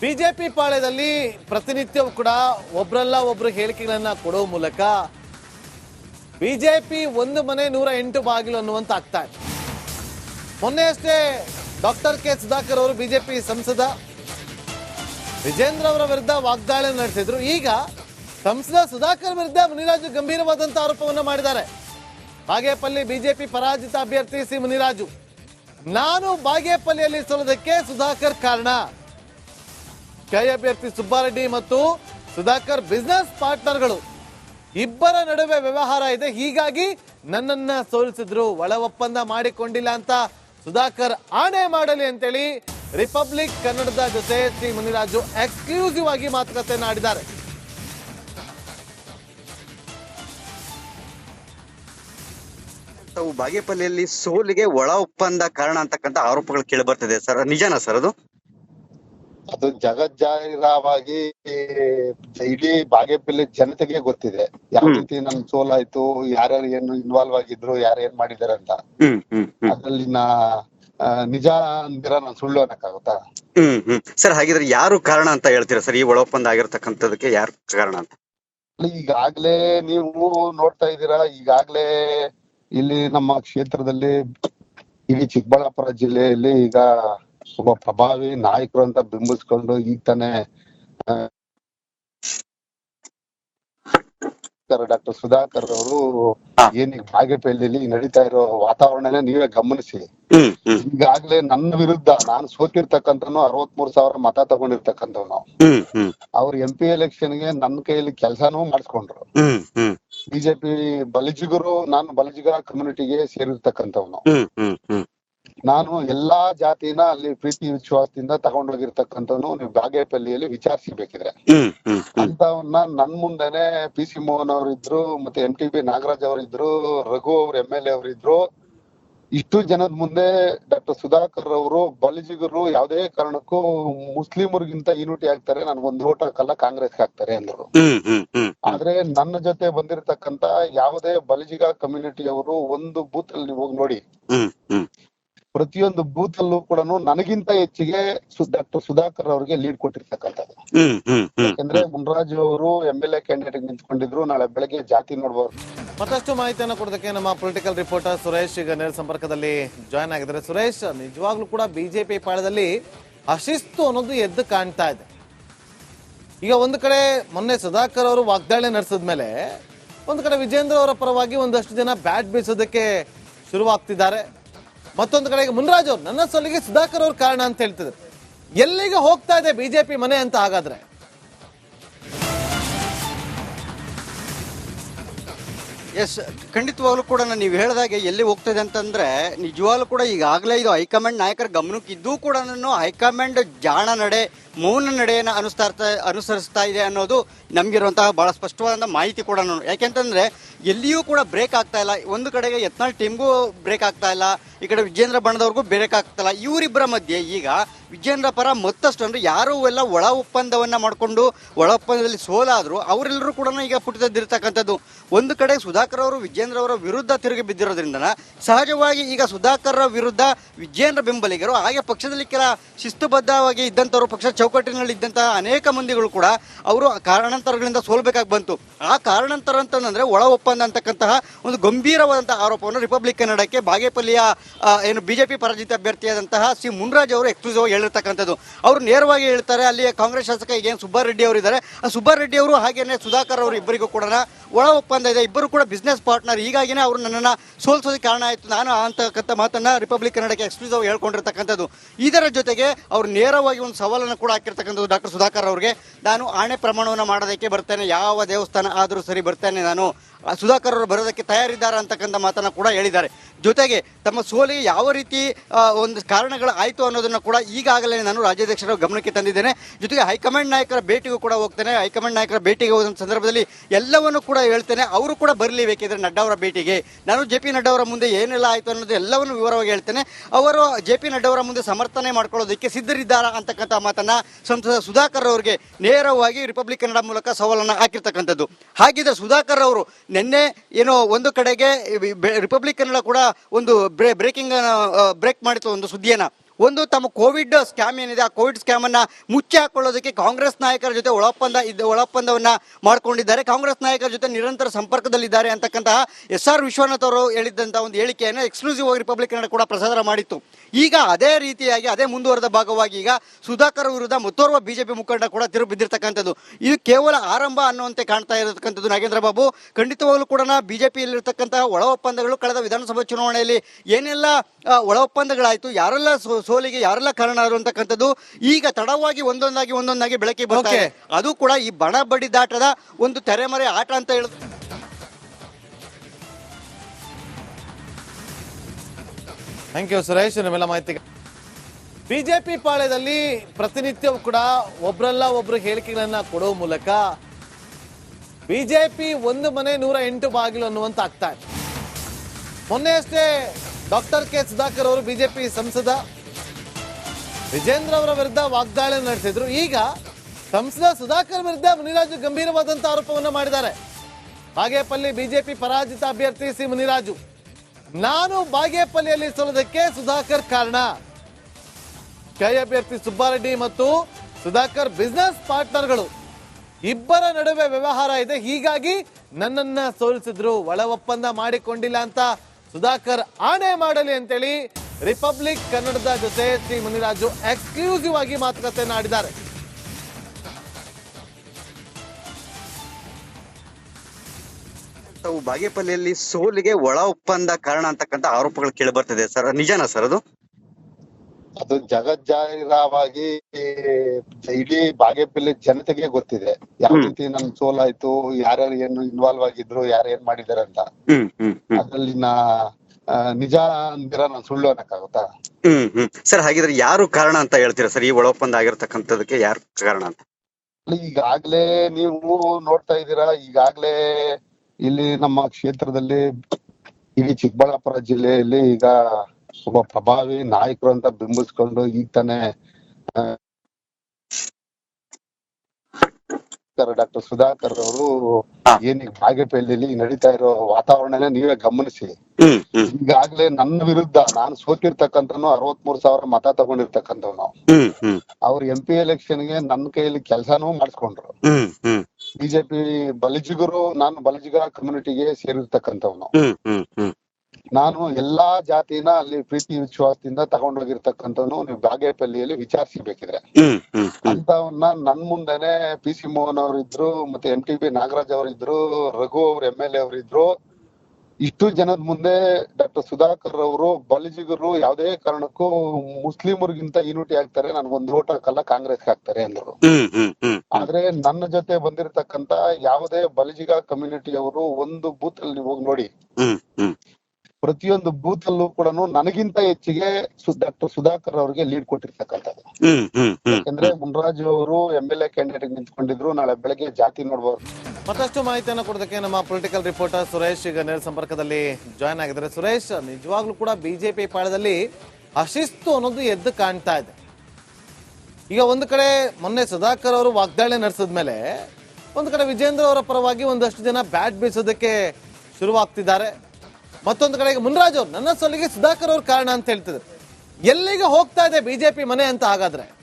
BJP ಪಾಳ್ಯದಲ್ಲಿ ಪ್ರತಿನಿತ್ಯವೂ ಕೂಡ ಒಬ್ರಲ್ಲ ಒಬ್ರು ಹೇಳಿಕೆಗಳನ್ನ ಕೊಡುವ ಮೂಲಕ ಬಿಜೆಪಿ ಒಂದು ಮನೆ ನೂರ ಎಂಟು ಬಾಗಿಲು ಅನ್ನುವಂತ ಆಗ್ತಾ ಇದೆ. ಮೊನ್ನೆ ಅಷ್ಟೇ ಡಾಕ್ಟರ್ ಕೆ ಸುಧಾಕರ್ ಅವರು ಬಿಜೆಪಿ ಸಂಸದ, ವಿಜೇಂದ್ರ ಅವರ ವಿರುದ್ಧ ವಾಗ್ದಾಳಿ ನಡೆಸಿದ್ರು. ಈಗ ಸಂಸದ ಸುಧಾಕರ್ ವಿರುದ್ಧ ಮುನಿರಾಜು ಗಂಭೀರವಾದಂತಹ ಆರೋಪವನ್ನು ಮಾಡಿದ್ದಾರೆ. ಬಾಗೇಪಲ್ಲಿ ಬಿಜೆಪಿ ಪರಾಜಿತ ಅಭ್ಯರ್ಥಿ ಸಿ ಮುನಿರಾಜು. ನಾನು ಬಾಗೇಪಲ್ಲಿಯಲ್ಲಿ ಸೋಲೋದಕ್ಕೆ ಸುಧಾಕರ್ ಕಾರಣ. ಕೈ ಅಭ್ಯರ್ಥಿ ಸುಬ್ಬಾರೆಡ್ಡಿ ಮತ್ತು ಸುಧಾಕರ್ ಬಿಸ್ನೆಸ್ ಪಾರ್ಟ್ನರ್ಗಳು ಇಬ್ಬರ ನಡುವೆ ವ್ಯವಹಾರ ಇದೆ. ಹೀಗಾಗಿ ನನ್ನನ್ನ ಸೋಲಿಸಿದ್ರು. ಒಳ ಒಪ್ಪಂದ ಮಾಡಿಕೊಂಡಿಲ್ಲ ಅಂತ ಸುಧಾಕರ್ ಆಣೆ ಮಾಡಲಿ ಅಂತೇಳಿ ರಿಪಬ್ಲಿಕ್ ಕನ್ನಡದ ಜೊತೆ ಶ್ರೀ ಮುನಿರಾಜು ಎಕ್ಸ್ಕ್ಲೂಸಿವ್ ಆಗಿ ಮಾತುಕತೆ ಆಡಿದ್ದಾರೆ ಬಾಗೇಪಲ್ಲಿಯಲ್ಲಿ ಸೋಲಿಗೆ ಒಳ ಒಪ್ಪಂದ ಕಾರಣ ಅಂತಕ್ಕಂಥ ಆರೋಪಗಳು ಕೇಳಿ ಬರ್ತಿದೆ ಸರ್. ನಿಜನಾ ಸರ್ ಅದು? ಅದು ಜಗಜ್ಜಾಹಿರವಾಗಿ ಇಡೀ ಬಾಗೇಪಲ್ಲಿ ಜನತೆಗೆ ಗೊತ್ತಿದೆ. ಯಾವ ರೀತಿ ನನ್ ಸೋಲಾಯ್ತು ಯಾರ್ಯಾರು ಏನು ಇನ್ವಾಲ್ವ್ ಆಗಿದ್ರು ಯಾರು ಏನ್ ಮಾಡಿದಾರೆ ಅಂತ ಅದ್ರಲ್ಲಿ ನಾ ನಿಜ ಅಂದಿರ ನಾನು ಸುಳ್ಳು ಅನ್ನಕ್ಕಾಗುತ್ತಾ ಹ್ಮ್ ಹ್ಮ್. ಸರ್ ಹಾಗಿದ್ರೆ ಯಾರು ಕಾರಣ ಅಂತ ಹೇಳ್ತೀರಾ ಸರ್? ಈ ಒಳ ಒಪ್ಪಂದ ಆಗಿರ್ತಕ್ಕಂಥದಕ್ಕೆ ಯಾರು ಕಾರಣ ಅಂತ? ಈಗಾಗ್ಲೇ ನೀವು ನೋಡ್ತಾ ಇದ್ದೀರಾ ಈಗಾಗ್ಲೇ ಇಲ್ಲಿ ನಮ್ಮ ಕ್ಷೇತ್ರದಲ್ಲಿ ಇಡೀ ಚಿಕ್ಕಬಳ್ಳಾಪುರ ಜಿಲ್ಲೆಯಲ್ಲಿ ಈಗ ಒಬ್ಬ ಪ್ರಭಾವಿ ನಾಯಕರು ಅಂತ ಬಿಂಬಿಸ್ಕೊಂಡು ಈಗ ತಾನೇ ಡಾಕ್ಟರ್ ಸುಧಾಕರ್ ಅವರು. ಏನೀಗ ಬಾಗೇಪಲ್ಲಿ ನಡೀತಾ ಇರೋ ವಾತಾವರಣನೇ ನೀವೇ ಗಮನಿಸಿ. ಈಗಾಗ್ಲೇ ನನ್ನ ವಿರುದ್ಧ ನಾನು ಸೋತಿರ್ತಕ್ಕಂಥನು ಅರವತ್ಮೂರು ಸಾವಿರ ಮತ ತಗೊಂಡಿರ್ತಕ್ಕಂಥವ್ನು. ಅವ್ರ ಎಂ ಪಿ ಎಲೆಕ್ಷನ್ಗೆ ನನ್ನ ಕೈಯಲ್ಲಿ ಕೆಲಸನೂ ಮಾಡಿಸ್ಕೊಂಡ್ರು. ಬಿಜೆಪಿ ಬಲಿಜಿಗರು ನಾನು ಬಲಿಜಿಗರ ಕಮ್ಯುನಿಟಿಗೆ ಸೇರಿರ್ತಕ್ಕಂಥವ್ನು. ನಾನು ಎಲ್ಲಾ ಜಾತಿನ ಅಲ್ಲಿ ಪ್ರೀತಿ ವಿಶ್ವಾಸದಿಂದ ತಗೊಂಡೋಗಿರ್ತಕ್ಕಂಥವ್ನು ನೀವು ಬಾಗೇಪಲ್ಲಿಯಲ್ಲಿ ವಿಚಾರಿಸಿ ಬೇಕಿದ್ರೆ ಹ್ಮ್ ಹ್ಮ್ ಹ್ಮ್. ಅಂತವನ್ನ ನನ್ ಮುಂದೆನೆ ಪಿ ಸಿ ಮೋಹನ್ ಅವರಿದ್ರು ಮತ್ತೆ M T B Nagaraj ಅವರಿದ್ರು Raghu ಅವ್ರ ಎಂ ಎಲ್ ಎ ಅವರಿದ್ರು ಇಷ್ಟು ಜನದ ಮುಂದೆ ಡಾಕ್ಟರ್ ಸುಧಾಕರ್ ಅವರು ಬಲಿಜಿಗರು ಯಾವುದೇ ಕಾರಣಕ್ಕೂ ಮುಸ್ಲಿಮರಿಗಿಂತ ಯೂನಿಟಿ ಆಗ್ತಾರೆ ನನ್ಗೊಂದು ಓಟ್ ಹಾಕಲ್ಲ ಕಾಂಗ್ರೆಸ್ ಹಾಕ್ತಾರೆ ಅಂದ್ರು. ಆದ್ರೆ ನನ್ನ ಜೊತೆ ಬಂದಿರತಕ್ಕಂತ ಯಾವುದೇ ಬಲಿಜಿಗ ಕಮ್ಯುನಿಟಿ ಅವರು ಒಂದು ಬೂತ್ ಅಲ್ಲಿ ಹೋಗಿ ನೋಡಿ. ಪ್ರತಿಯೊಂದು ಬೂತ್ ಅಲ್ಲೂ ಕೂಡ ನನಗಿಂತ ಹೆಚ್ಚಿಗೆ ಡಾಕ್ಟರ್ ಸುಧಾಕರ್ ಅವರಿಗೆ ಲೀಡ್ ಕೊಟ್ಟಿರ್ತಕ್ಕಂಥದ್ದು. ಹ್ಮ್ ಹ್ಮ್ ಹ್ಮ್ ಯಾಕಂದ್ರೆ ಮುನ್ರಾಜು ಅವರು ಎಂ ಎಲ್ ಎ ಕ್ಯಾಂಡಿಡೇಟ್ ನಿಂತ್ಕೊಂಡಿದ್ರು ನಾಳೆ ಬೆಳಗ್ಗೆ ಜಾತಿ ನೋಡಬಹುದು ಮತ್ತಷ್ಟು ಮಾಹಿತಿಯನ್ನು ಕೊಡೋದಕ್ಕೆ ನಮ್ಮ ಪೊಲಿಟಿಕಲ್ ರಿಪೋರ್ಟರ್ ಸುರೇಶ್ ಈಗ ನೇರ ಸಂಪರ್ಕದಲ್ಲಿ ಜಾಯ್ನ್ ಆಗಿದ್ದಾರೆ. ಸುರೇಶ್ ನಿಜವಾಗ್ಲೂ ಕೂಡ ಬಿಜೆಪಿ ಪಾಳದಲ್ಲಿ ಅಶಿಸ್ತು ಅನ್ನೋದು ಎದ್ದು ಕಾಣ್ತಾ ಇದೆ. ಈಗ ಒಂದು ಕಡೆ ಮೊನ್ನೆ ಸುಧಾಕರ್ ಅವರು ವಾಗ್ದಾಳಿ ನಡೆಸಿದ್ಮೇಲೆ ಒಂದು ಕಡೆ ವಿಜೇಂದ್ರ ಅವರ ಪರವಾಗಿ ಒಂದಷ್ಟು ಜನ ಬ್ಯಾಟ್ ಬೀಸೋದಕ್ಕೆ ಶುರುವಾಗ್ತಿದ್ದಾರೆ. ಮತ್ತೊಂದು ಕಡೆಗೆ ಮುನ್ರಾಜ್ ಅವರು, ನನ್ನ ಸೊಲಿಗೆ ಸುಧಾಕರ್ ಅವ್ರ ಕಾರಣ ಅಂತ ಹೇಳ್ತಿದ್ರು. ಎಲ್ಲಿಗೆ ಹೋಗ್ತಾ ಇದೆ ಬಿಜೆಪಿ ಮನೆ ಅಂತ ಹಾಗಾದ್ರೆ? ಎಸ್ ಖಂಡಿತವಾಗ್ಲೂ ಕೂಡ ನಾನು ನೀವು ಹೇಳಿದಾಗೆ ಎಲ್ಲಿ ಹೋಗ್ತದೆ ಅಂತಂದ್ರೆ, ನಿಜವಾಗ್ಲೂ ಕೂಡ ಈಗಾಗಲೇ ಇದು ಹೈಕಮಾಂಡ್ ನಾಯಕರ ಗಮನಕ್ಕಿದ್ದು ಕೂಡ ನಾನು ಹೈಕಮಾಂಡ್ ಜಾಣ ನಡೆ ಮೌನ ನಡೆಯನ್ನು ಅನುಸ್ತಾ ಅನುಸರಿಸ್ತಾ ಇದೆ ಅನ್ನೋದು ನಮಗಿರುವಂತಹ ಬಹಳ ಸ್ಪಷ್ಟವಾದ ಮಾಹಿತಿ ಕೂಡ ನಾನು ಯಾಕೆಂತಂದರೆ ಎಲ್ಲಿಯೂ ಕೂಡ ಬ್ರೇಕ್ ಆಗ್ತಾ ಇಲ್ಲ. ಒಂದು ಕಡೆಗೆ ಯತ್ನಾಳ್ ಟೀಮ್ಗೂ ಬ್ರೇಕ್ ಆಗ್ತಾ ಇಲ್ಲ. ಈ ಕಡೆ ವಿಜೇಂದ್ರ ಬಣ್ಣದವ್ರಿಗೂ ಬ್ರೇಕ್ ಆಗ್ತಾ ಇಲ್ಲ. ಇವರಿಬ್ಬರ ಮಧ್ಯೆ ಈಗ ವಿಜೇಂದ್ರ ಪರ ಮತ್ತಷ್ಟು ಅಂದರೆ ಯಾರು ಎಲ್ಲ ಒಳ ಒಪ್ಪಂದವನ್ನು ಮಾಡಿಕೊಂಡು ಒಳ ಒಪ್ಪಂದದಲ್ಲಿ ಸೋಲಾದರೂ ಅವರೆಲ್ಲರೂ ಕೂಡ ಈಗ ಪುಟಿತದ್ದಿರ್ತಕ್ಕಂಥದ್ದು ಒಂದು ಕಡೆ ಸುಧಾಕರ್ ಅವರು ವಿಜೇಂದ್ರ ಅವರ ವಿರುದ್ಧ ತಿರುಗಿ ಬಿದ್ದಿರೋದ್ರಿಂದ ಸಹಜವಾಗಿ ಈಗ ಸುಧಾಕರ್ ವಿರುದ್ಧ ವಿಜೇಂದ್ರ ಬೆಂಬಲಿಗರು, ಹಾಗೆ ಪಕ್ಷದಲ್ಲಿ ಕೆಲ ಶಿಸ್ತುಬದ್ಧವಾಗಿ ಇದ್ದಂಥವ್ರು ಪಕ್ಷ ಚೌಕಟ್ಟಿನಲ್ಲಿ ಇದ್ದಂತಹ ಅನೇಕ ಮಂದಿಗಳು ಕೂಡ ಅವರು ಕಾರಣಾಂತರಗಳಿಂದ ಸೋಲ್ಬೇಕಾಗಿ ಬಂತು. ಆ ಕಾರಣಾಂತರ ಅಂತಂದ್ರೆ ಒಳ ಒಪ್ಪಂದ ಅಂತಕ್ಕಂತಹ ಒಂದು ಗಂಭೀರವಾದಂಥ ಆರೋಪವನ್ನು ರಿಪಬ್ಲಿಕ್ ಕನ್ನಡಕ್ಕೆ ಬಾಗೇಪಲ್ಲಿಯ ಏನು ಬಿಜೆಪಿ ಪರಾಜಿತ ಅಭ್ಯರ್ಥಿಯಾದಂತಹ ಸಿ. ಮುನ್ರಾಜ್ ಅವರು ಎಕ್ಸ್ಕ್ಲೂಸಿವ್ ಹೇಳಿರ್ತಕ್ಕಂಥದ್ದು. ಅವರು ನೇರವಾಗಿ ಹೇಳ್ತಾರೆ ಅಲ್ಲಿ ಕಾಂಗ್ರೆಸ್ ಶಾಸಕ ಈಗೇನು ಸುಬ್ಬಾರೆಡ್ಡಿ ಅವರು ಇದ್ದಾರೆ ಆ ಸುಬ್ಬಾರೆಡ್ಡಿ ಅವರು ಹಾಗೇನೆ ಸುಧಾಕರ್ ಅವರು ಇಬ್ಬರಿಗೂ ಕೂಡ ಒಳ ಒಪ್ಪಂದ ಇದೆ. ಇಬ್ಬರು ಕೂಡ ಬಿಸ್ನೆಸ್ ಪಾರ್ಟ್ನರ್ ಹೀಗಾಗಿನೇ ಅವರು ನನ್ನನ್ನು ಸೋಲ್ಸೋದಕ್ಕೆ ಕಾರಣ ಆಯಿತು. ನಾನು ಅಂತಕ್ಕಂಥ ಮಾತನ್ನು ರಿಪಬ್ಲಿಕ್ ಕನ್ನಡಕ್ಕೆ ಎಕ್ಸ್ಕ್ಲೂಸಿವ್ ಹೇಳ್ಕೊಂಡಿರ್ತಕ್ಕಂಥದ್ದು. ಇದರ ಜೊತೆಗೆ ಅವರು ನೇರವಾಗಿ ಒಂದು ಸವಾಲನ್ನು ಕೂಡ ಹಾಕಿರ್ತಕ್ಕಂಥದ್ದು ಡಾಕ್ಟರ್ ಸುಧಾಕರ್ ಅವರಿಗೆ. ನಾನು ಆಣೆ ಪ್ರಮಾಣವನ್ನು ಮಾಡೋದಕ್ಕೆ ಬರ್ತೇನೆ. ಯಾವ ದೇವಸ್ಥಾನ ಆದರೂ ಸರಿ ಬರ್ತೇನೆ ನಾನು. ಸುಧಾಕರ್ ಅವರು ಬರೋದಕ್ಕೆ ತಯಾರಿದ್ದಾರೆ ಅಂತಕ್ಕಂಥ ಮಾತನ್ನು ಕೂಡ ಹೇಳಿದ್ದಾರೆ. ಜೊತೆಗೆ ತಮ್ಮ ಸೋಲಿಗೆ ಯಾವ ರೀತಿ ಒಂದು ಕಾರಣಗಳು ಆಯಿತು ಅನ್ನೋದನ್ನು ಕೂಡ ಈಗಾಗಲೇ ನಾನು ರಾಜ್ಯಾಧ್ಯಕ್ಷರ ಗಮನಕ್ಕೆ ತಂದಿದ್ದೇನೆ. ಜೊತೆಗೆ ಹೈಕಮಾಂಡ್ ನಾಯಕರ ಭೇಟಿಗೂ ಕೂಡ ಹೋಗ್ತೇನೆ. ಹೈಕಮಾಂಡ್ ನಾಯಕರ ಭೇಟಿಗೆ ಹೋದ ಸಂದರ್ಭದಲ್ಲಿ ಎಲ್ಲವನ್ನು ಕೂಡ ಹೇಳ್ತೇನೆ. ಅವರು ಕೂಡ ಬರಲಿ ಬೇಕಿದ್ರೆ ನಡ್ಡಾ ಅವರ ಭೇಟಿಗೆ. ನಾನು ಜೆ ಪಿ ನಡ್ಡಾ ಅವರ ಮುಂದೆ ಏನೆಲ್ಲ ಆಯಿತು ಅನ್ನೋದು ಎಲ್ಲವನ್ನು ವಿವರವಾಗಿ ಹೇಳ್ತೇನೆ. ಅವರು ಜೆ ಪಿ ನಡ್ಡಾ ಅವರ ಮುಂದೆ ಸಮರ್ಥನೆ ಮಾಡ್ಕೊಳ್ಳೋದಕ್ಕೆ ಸಿದ್ಧರಿದ್ದಾರಾ ಅಂತಕ್ಕಂಥ ಮಾತನ್ನು ಸಂಸದ ಸುಧಾಕರ್ ಅವರಿಗೆ ನೇರವಾಗಿ ರಿಪಬ್ಲಿಕ್ ಕನ್ನಡ ಮೂಲಕ ಸವಾಲನ್ನು ಹಾಕಿರ್ತಕ್ಕಂಥದ್ದು. ಹಾಗಿದ್ರೆ ಸುಧಾಕರ್ ಅವರು ನಿನ್ನೆ ಏನೋ ಒಂದು ಕಡೆಗೆ ರಿಪಬ್ಲಿಕ್ ಕನ್ನಡ ಕೂಡ ಒಂದು ಬ್ರೇಕಿಂಗ್ ಬ್ರೇಕ್ ಮಾಡಿತು ಒಂದು ಸುದ್ದಿಯನ್ನ. ಒಂದು ತಮ್ಮ ಕೋವಿಡ್ ಸ್ಕ್ಯಾಮ್ ಏನಿದೆ, ಆ ಕೋವಿಡ್ ಸ್ಕ್ಯಾಮ್ ಅನ್ನ ಮುಚ್ಚಿ ಹಾಕೊಳ್ಳೋದಕ್ಕೆ ಕಾಂಗ್ರೆಸ್ ನಾಯಕರ ಜೊತೆ ಒಳಪ್ಪಂದ ಇದ್ದ ಒಳಪ್ಪಂದವನ್ನ ಮಾಡ್ಕೊಂಡಿದ್ದಾರೆ. ಕಾಂಗ್ರೆಸ್ ನಾಯಕರ ಜೊತೆ ನಿರಂತರ ಸಂಪರ್ಕದಲ್ಲಿದ್ದಾರೆ ಅಂತಕ್ಕಂತಹ ಎಸ್ ಆರ್ ವಿಶ್ವನಾಥ್ ಅವರು ಹೇಳಿದ್ದಂಥ ಒಂದು ಹೇಳಿಕೆಯನ್ನು ಎಕ್ಸ್ಕ್ಲೂಸಿವ್ ಆಗಿ ರಿಪಬ್ಲಿಕ್ ಕನ್ನಡ ಕೂಡ ಪ್ರಸಾರ ಮಾಡಿತ್ತು. ಈಗ ಅದೇ ರೀತಿಯಾಗಿ, ಅದೇ ಮುಂದುವರೆದ ಭಾಗವಾಗಿ ಈಗ ಸುಧಾಕರ್ ವಿರುದ್ಧ ಮತ್ತೋರ್ವ ಬಿಜೆಪಿ ಮುಖಂಡ ಕೂಡ ತಿರು ಬಿದ್ದಿರ್ತಕ್ಕಂಥದ್ದು. ಇದು ಕೇವಲ ಆರಂಭ ಅನ್ನುವಂತೆ ಕಾಣ್ತಾ ಇರತಕ್ಕಂಥದ್ದು ನಾಗೇಂದ್ರ ಬಾಬು. ಖಂಡಿತವಾಗಲೂ ಕೂಡ ಬಿಜೆಪಿಯಲ್ಲಿರ್ತಕ್ಕಂತಹ ಒಳ ಒಪ್ಪಂದಗಳು ಕಳೆದ ವಿಧಾನಸಭಾ ಚುನಾವಣೆಯಲ್ಲಿ ಏನೆಲ್ಲ ಒಳ ಒಪ್ಪಂದಗಳಾಯಿತು ಯಾರೆಲ್ಲ ಸೋಲಿಗೆ ಯಾರೆಲ್ಲ ಕಾರಣರು ಅಂತಕ್ಕಂಥದ್ದು ಈಗ ತಡವಾಗಿ ಒಂದೊಂದಾಗಿ ಒಂದೊಂದಾಗಿ ಬೆಳಕಿಗೆ ಬರುತ್ತೆ ಅದು ಕೂಡ ಈ ಬಣ ಬಡಿದಾಟದ ಒಂದು ತೆರೆಮರೆ ಆಟ ಅಂತ ಹೇಳ ಥ್ಯಾಂಕ್ ಯು ಸುರೇಶ್ ನಿಮ್ಮೆಲ್ಲ ಮಾಹಿತಿಗೆ ಬಿಜೆಪಿ ಪಾಳ್ಯದಲ್ಲಿ ಪ್ರತಿನಿತ್ಯವೂ ಕೂಡ ಒಬ್ರಲ್ಲ ಒಬ್ರು ಹೇಳಿಕೆಗಳನ್ನ ಕೊಡೋ ಮೂಲಕ ಬಿಜೆಪಿ ಒಂದು ಮನೆ ನೂರ ಎಂಟು ಬಾಗಿಲು ಅನ್ನುವಂತ ಆಗ್ತಾ ಇದೆ. ಮೊನ್ನೆ ಅಷ್ಟೇ ಡಾಕ್ಟರ್ ಕೆ. ಸುಧಾಕರ್ ಅವರು ಬಿಜೆಪಿ ಸಂಸದ ವಿಜೇಂದ್ರ ಅವರ ವಿರುದ್ಧ ವಾಗ್ದಾಳಿ ನಡೆಸಿದ್ರು. ಈಗ ಸಂಸದ ಸುಧಾಕರ್ ವಿರುದ್ಧ ಮುನಿರಾಜು ಗಂಭೀರವಾದಂತ ಆರೋಪವನ್ನು ಮಾಡಿದ್ದಾರೆ. ಬಾಗೇಪಲ್ಲಿ ಬಿಜೆಪಿ ಪರಾಜಿತ ಅಭ್ಯರ್ಥಿ ಸಿ ಮುನಿರಾಜು. ನಾನು ಬಾಗೇಪಲ್ಲಿಯಲ್ಲಿ ಸೋಲೋದಕ್ಕೆ ಸುಧಾಕರ್ ಕಾರಣ. ಕೈ ಅಭ್ಯರ್ಥಿ ಸುಬ್ಬಾರೆಡ್ಡಿ ಮತ್ತು ಸುಧಾಕರ್ ಬಿಸ್ನೆಸ್ ಪಾರ್ಟ್ನರ್ಗಳು. ಇಬ್ಬರ ನಡುವೆ ವ್ಯವಹಾರ ಇದೆ. ಹೀಗಾಗಿ ನನ್ನನ್ನ ಸೋಲಿಸಿದ್ರು. ಒಳ ಒಪ್ಪಂದ ಮಾಡಿಕೊಂಡಿಲ್ಲ ಅಂತ ಸುಧಾಕರ್ ಆಣೆ ಮಾಡಲಿ ಅಂತೇಳಿ ರಿಪಬ್ಲಿಕ್ ಕನ್ನಡದ ಜೊತೆ ಶ್ರೀ ಮುನಿರಾಜು ಎಕ್ಸ್ಕ್ಲೂಸಿವ್ ಆಗಿ ಮಾತುಕತೆ ಆಡಿದ್ದಾರೆ. ತಾವು ಬಾಗೇಪಲ್ಲಿಯಲ್ಲಿ ಸೋಲಿಗೆ ಒಳ ಒಪ್ಪಂದ ಕಾರಣ ಅಂತಕ್ಕಂತ ಆರೋಪಗಳು ಕೇಳಿ ಬರ್ತಿದೆ ಸರ್. ನಿಜನಾ ಸರ್ ಅದು? ಅದು ಜಗಜ್ಜಾಹಿರವಾಗಿ ಇಡೀ ಬಾಗೇಪಲ್ಲಿ ಜನತೆಗೆ ಗೊತ್ತಿದೆ. ಯಾವ. ರೀತಿ ನಮ್ ಸೋಲಾಯ್ತು ಯಾರ್ಯಾರು ಏನು ಇನ್ವಾಲ್ವ್ ಆಗಿದ್ರು ಯಾರು ಏನ್ ಮಾಡಿದಾರೆ ಅಂತ. ಹ್ಮ್ ನಿಜ ಅಂದಿರ ನಾನು ಸುಳ್ಳು ಅನ್ನಕ್ಕಾಗುತ್ತಾ? ಹ್ಮ್ ಹ್ಮ್. ಸರ್ ಹಾಗಿದ್ರೆ ಯಾರು ಕಾರಣ ಅಂತ ಹೇಳ್ತೀರಾ ಸರ್? ಈ ಒಳ ಒಪ್ಪಂದ ಆಗಿರ್ತಕ್ಕಂಥದಕ್ಕೆ ಯಾರು ಕಾರಣ ಅಂತ? ಈಗಾಗ್ಲೇ ನೀವು ನೋಡ್ತಾ ಇದ್ದೀರಾ ಈಗಾಗ್ಲೇ ಇಲ್ಲಿ ನಮ್ಮ ಕ್ಷೇತ್ರದಲ್ಲಿ ಇಡೀ ಚಿಕ್ಕಬಳ್ಳಾಪುರ ಜಿಲ್ಲೆಯಲ್ಲಿ ಈಗ ಒಬ್ಬ ಪ್ರಭಾವಿ ನಾಯಕರು ಅಂತ ಬಿಂಬಿಸ್ಕೊಂಡು ಈಗ ತಾನೇ ಡಾಕ್ಟರ್ ಸುಧಾಕರ್ ಅವರು. ಏನೀಗ ಬಾಗೇಪಲ್ಲಿ ನಡೀತಾ ಇರೋ ವಾತಾವರಣನೇ ನೀವೇ ಗಮನಿಸಿ. ಈಗಾಗ್ಲೇ ನನ್ನ ವಿರುದ್ಧ ನಾನು ಸೋತಿರ್ತಕ್ಕಂಥವ್ನು ಅರವತ್ಮೂರು ಸಾವಿರ ಮತ ತಗೊಂಡಿರ್ತಕ್ಕಂಥವ್ನು ಅವ್ರ ಎಂ ಪಿ ಎಲೆಕ್ಷನ್ಗೆ ನನ್ನ ಕೈಯಲ್ಲಿ ಕೆಲಸನೂ ಮಾಡಿಸ್ಕೊಂಡ್ರು. ಬಿಜೆಪಿ ಬಲಿಜಿಗರು ನಾನು ಬಲಿಜಿಗ ಕಮ್ಯುನಿಟಿಗೆ ಸೇರಿರ್ತಕ್ಕಂಥವ್ನು. ನಾನು ಎಲ್ಲಾ ಜಾತಿನ ಅಲ್ಲಿ ಪ್ರೀತಿ ವಿಶ್ವಾಸದಿಂದ ತಗೊಂಡೋಗಿರ್ತಕ್ಕಂಥವ್ನು ನೀವು ಬಾಗೇಪಲ್ಲಿಯಲ್ಲಿ ವಿಚಾರಿಸಿ ಬೇಕಿದ್ರೆ ಹ್ಮ್ ಹ್ಮ್ ಹ್ಮ್. ಅಂತವನ್ನ ನನ್ ಮುಂದೆನೆ ಪಿ ಸಿ ಮೋಹನ್ ಅವರಿದ್ರು ಮತ್ತೆ M T B Nagaraj ಅವರಿದ್ರು Raghu ಅವ್ರ ಎಂ ಎಲ್ ಎ ಅವರಿದ್ರು ಇಷ್ಟು ಜನದ ಮುಂದೆ ಡಾಕ್ಟರ್ ಸುಧಾಕರ್ ಅವರು ಬಲಿಜಿಗರು ಯಾವುದೇ ಕಾರಣಕ್ಕೂ ಮುಸ್ಲಿಮರಿಗಿಂತ ಯೂನಿಟಿ ಆಗ್ತಾರೆ ನನ್ಗೊಂದು ಓಟ್ ಹಾಕಲ್ಲ ಕಾಂಗ್ರೆಸ್ ಹಾಕ್ತಾರೆ ಅಂದ್ರು. ಆದ್ರೆ ನನ್ನ ಜೊತೆ ಬಂದಿರತಕ್ಕಂತ ಯಾವುದೇ ಬಲಿಜಿಗ ಕಮ್ಯುನಿಟಿ ಅವರು ಒಂದು ಬೂತ್ ಅಲ್ಲಿ ನೀವು ಹೋಗಿ ನೋಡಿ. ಪ್ರತಿಯೊಂದು ಬೂತ್ ಅಲ್ಲೂ ಕೂಡ ನನಗಿಂತ ಹೆಚ್ಚಿಗೆ ಡಾಕ್ಟರ್ ಸುಧಾಕರ್ ಅವರಿಗೆ ಲೀಡ್ ಕೊಟ್ಟಿರ್ತಕ್ಕಂಥದ್ದು. ಹ್ಮ್ ಹ್ಮ್ ಹ್ಮ್ ಯಾಕಂದ್ರೆ ಮುನ್ರಾಜು ಅವರು ಎಂ ಎಲ್ ಎ ಕ್ಯಾಂಡಿಡೇಟ್ ನಿಂತ್ಕೊಂಡಿದ್ರು ನಾಳೆ ಬೆಳಗ್ಗೆ ಜಾತಿ ನೋಡ್ಬೋದು ಮತ್ತಷ್ಟು ಮಾಹಿತಿಯನ್ನು ಕೊಡೋದಕ್ಕೆ ನಮ್ಮ ಪೊಲಿಟಿಕಲ್ ರಿಪೋರ್ಟರ್ ಸುರೇಶ್ ಈಗ ನೇರ ಸಂಪರ್ಕದಲ್ಲಿ ಜಾಯ್ನ್ ಆಗಿದ್ದಾರೆ. ಸುರೇಶ್ ನಿಜವಾಗ್ಲೂ ಕೂಡ ಬಿಜೆಪಿ ಪಾಳದಲ್ಲಿ ಅಶಿಸ್ತು ಅನ್ನೋದು ಎದ್ದು ಕಾಣ್ತಾ ಇದೆ. ಈಗ ಒಂದು ಕಡೆ ಮೊನ್ನೆ ಸುಧಾಕರ್ ಅವರು ವಾಗ್ದಾಳಿ ನಡೆಸಿದ್ಮೇಲೆ ಒಂದು ಕಡೆ ವಿಜೇಂದ್ರ ಅವರ ಪರವಾಗಿ ಒಂದಷ್ಟು ಜನ ಬ್ಯಾಟ್ ಬೀಸೋದಕ್ಕೆ ಶುರುವಾಗ್ತಿದ್ದಾರೆ. ಮತ್ತೊಂದು ಕಡೆಗೆ ಮುನ್ರಾಜ್ ಅವರು, ನನ್ನ ಸೋಲಿಗೆ ಸುಧಾಕರ್ ಅವ್ರ ಕಾರಣ ಅಂತ ಹೇಳ್ತಿದ್ರು. ಎಲ್ಲಿಗೆ ಹೋಗ್ತಾ ಇದೆ ಬಿಜೆಪಿ ಮನೆ ಅಂತ ಹಾಗಾದ್ರೆ?